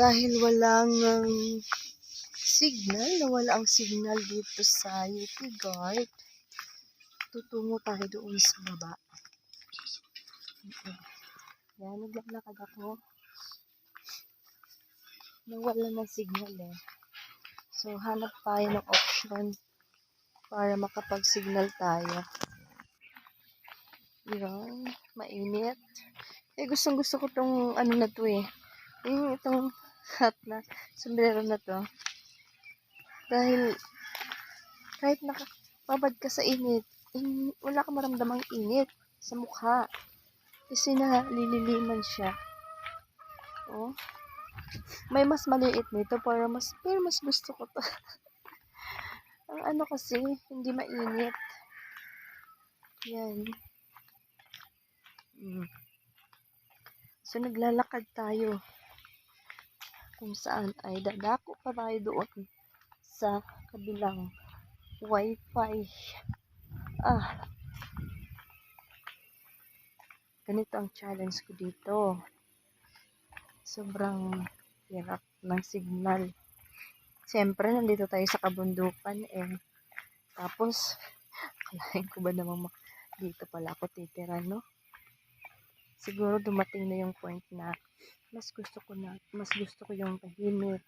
dahil walang um, signal, nawala ang signal dito sa UP Guard, tutungo tayo doon sa baba. Yan, naglalakad ako. Nawala ng signal eh. So, hanap tayo ng option para makapag-signal tayo. Yan, mainit. Eh, gustong gusto ko tong ano na to eh. Yung itong hat na, sombrero na to. Dahil, kahit nakababad ka sa init, in, wala ka maramdamang init sa mukha. Kasi nalililiman siya. Oh. May mas maliit nito para mas, pero mas gusto ko to. Ang ano kasi, hindi mainit. Yan. Mm. So, naglalakad tayo kung saan ay dadako pa tayo doon sa kabilang wifi. Ah. Ganito ang challenge ko dito. Sobrang hirap ng signal. Siyempre, nandito tayo sa kabundukan eh. Tapos, kalahin ko ba namang dito pala ako titira, no? Siguro dumating na yung point na mas gusto ko na, mas gusto ko yung tahimik,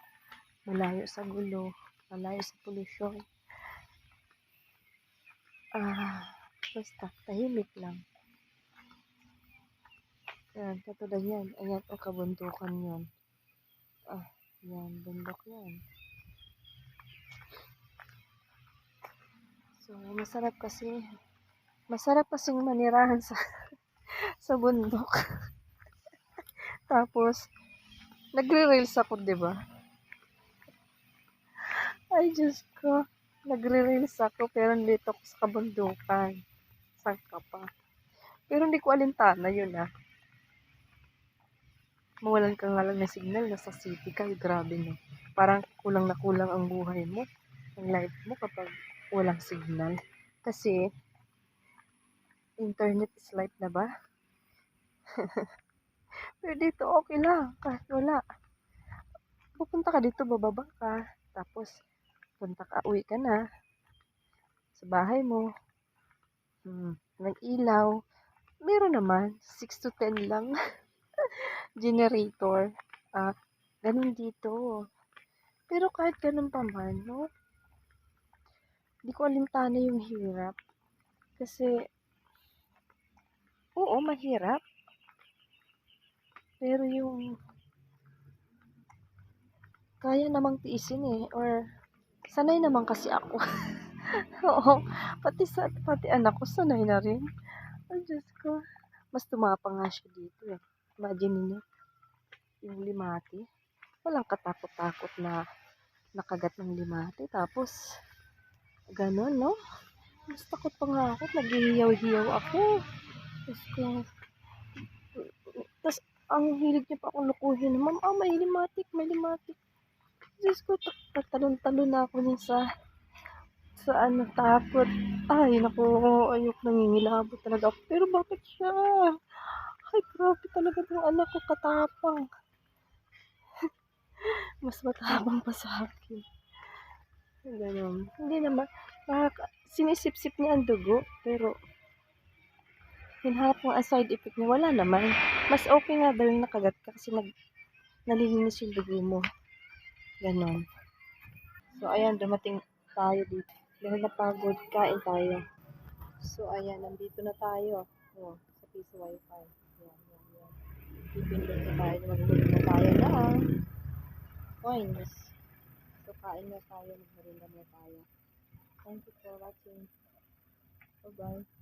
malayo sa gulo, malayo sa polusyon. Ah, basta tahimik lang. Yan, katulad yan. Ayan, o kabundukan yun. Ah, yan, bundok yan. So, masarap kasi, masarap kasing manirahan sa, sa bundok. Tapos, nagre-reels ako, ba? Ay, Diyos ko. Nagre-reels ako, pero nandito ako sa kabundukan. Saan ka pa? Pero hindi ko alintana yun, ah. Mawalan ka nga lang ng signal, nasa city ka, grabe no. Parang kulang na kulang ang buhay mo, ang life mo kapag walang signal. Kasi, internet is life na ba? Pero dito, okay lang. Kahit wala. Pupunta ka dito, bababa ka. Tapos, punta ka, uwi ka na. Sa bahay mo. Hmm, nag-ilaw. Meron naman. 6 to 10 lang. Generator. Ah, ganun dito. Pero kahit ganun pa man, no? Hindi ko alintana yung hirap. Kasi, oo, mahirap. Pero yung kaya namang tiisin eh or sanay naman kasi ako. Oo, pati sa pati anak ko sanay na rin. Ay Diyos ko. Mas tumapang nga siya dito eh. Imagine niyo yung limati. Walang katakot-takot na nakagat ng limati. Tapos, ganun, no? Mas takot pa nga ako. Naghihiyaw-hiyaw ako. Diyos ko. Ang hilig niya pa akong lukuhin. Ma'am, ah, may limatik, may limatik. Diyos ko, talon-talon na ako niya sa sa ano, takot. Ay, naku, ayok nangingilabot talaga ako. Pero bakit siya? Ay, grabe talaga yung anak ko katapang. Mas matapang pa sa akin. Ganun. Hindi naman, sinisip-sip niya ang dugo, pero hinahanap mo ang side effect niya, wala naman. Mas okay nga daw nakagat ka kasi nag, nalilinis yung dugo mo. Ganon. So, ayan, dumating tayo dito. Dahil napagod, kain tayo. So, ayan, nandito na tayo. Oh, sa piso wifi. Yan, yan, yan. Pipindot na tayo. Maghuli na tayo ng coins. So, kain na tayo. Magharinda na tayo. Thank you for watching. Bye-bye.